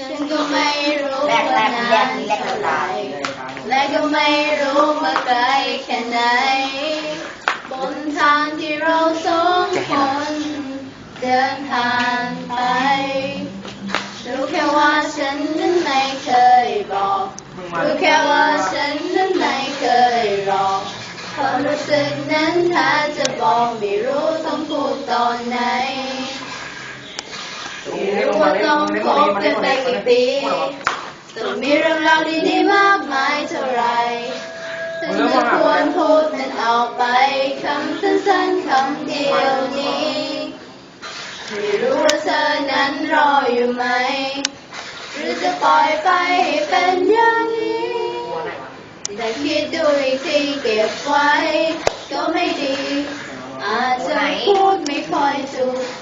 ฉันก็ไม่รู้แรกแรว่ากแรกนแรกเท่าไหรและก็ไม่รู้มาไกลแค่ไหน บนทางที่เราสองคนเดินผ่านไป รู้แค่ว่าฉันนั้นไม่เคยบอก รู้แค่ว่าฉันนั้นไม่เคยรอความรู้สึกนั้นถ้าจะบอกไม่รู้ต้องพูดตอนไหน ไม่รู้ว่าต้องคบกันไปกี่ปีต้องมีเรื่องราวดีๆมากมายเท่าไหรฉันจะควรพูดมันออกไปคำสั้นๆคำเดียวนี้ไม่รู้ว่าเธอนั้นรออยู่ไหม หรือจะปล่อยไปให้เป็นอย่างนี้แต่คิดดูอีกทีเก็บไว้ ก็ไม่ดี อาจจะพูดไม่ค่อยถูก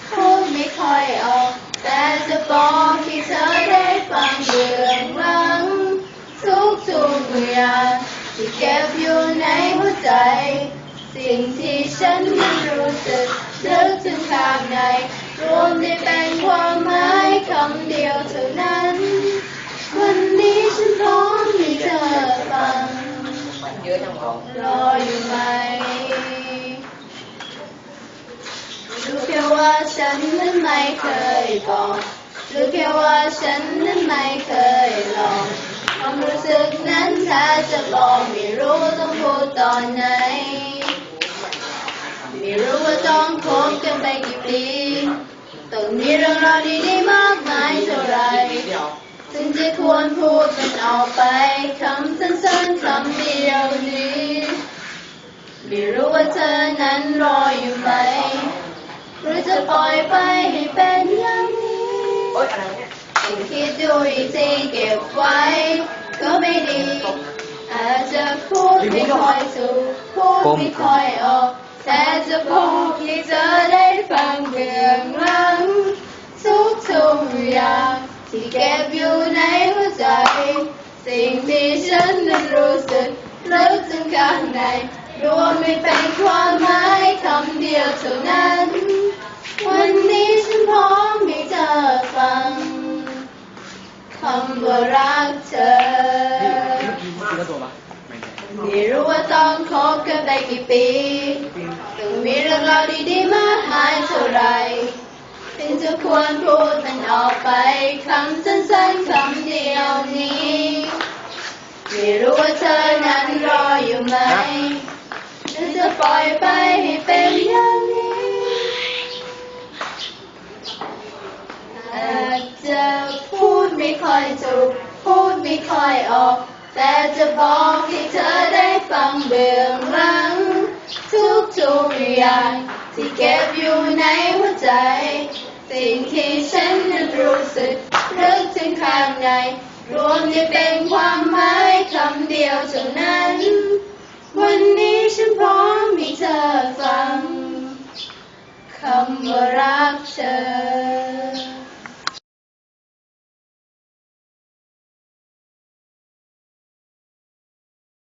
ทุกทุกๆอย่างที่เก็บอยู่ในหัวใจ สิ่งที่ฉันนั้นรู้สึกลึกถึงข้างใน รวมได้เป็นความหมายคำเดียวเท่านั้น วันนี้ฉันพร้อมให้เธอฟังเยอะจังวะรออยู่ไหมรู้แค่ว่าฉันนั้นไม่เคยบอกรู้แค่ว่าฉันนั้นไม่เค อนไหน ไม่รู้ว่าต้องคบกันไปกี่ปีต้องมีเรื่องราวดีๆมากมายเท่าไรถึงจะควรพูดมันออกไปคำสั้นๆคำเดียวนี้ไม่รู้ว่าเธอนั้นรออยู่ไหมหรือจะปล่อยไปให้เป็นอย่างนี้โอ๊ยอะไรเนี่ยต้องคิดดูอีกทีเก็บไว้ ก็ไม่ดี อาจจะพูดไม่ค่อยถูกพูดไม่ค่อยออก แต่จะบอกให้เธอได้ฟังเรื่องหลังทุกทุกอย่างที่เก็บอยู่ในหัวใจ สิ่งที่ฉันนั้นรู้สึกลึกถึงข้างในรวมไม่เป็นความหมายคำเดียวเท่านั้น วันนี้ฉันพร้อมให้เธอฟังคำว่ารักเธอ ไม่รู้ว่าต้องคบกันไปกี่ปีต้องมีเรื่องราวดีๆมากมายเท่าไรถึงจะควรพูดมันออกไปคำสั้นๆคำเดียวนี้ไม่รู้ว่าเธอนั้นรออยู่ไหมหรือจะปล่อยไปให้เป็นอย่างนี้อาจจะพูดไม่ค่อยถูพูดไม่ค่อยออก แต่จะบอกให้เธอได้ฟังเบื้องหลัง ทุกทุกอย่างที่เก็บอยู่ในหัวใจ สิ่งที่ฉันนั้นรู้สึกลึกถึงข้างใน รวมได้เป็นความหมายคำเดียวเท่านั้น วันนี้ฉันพร้อมให้เธอฟังคำว่ารักเธอ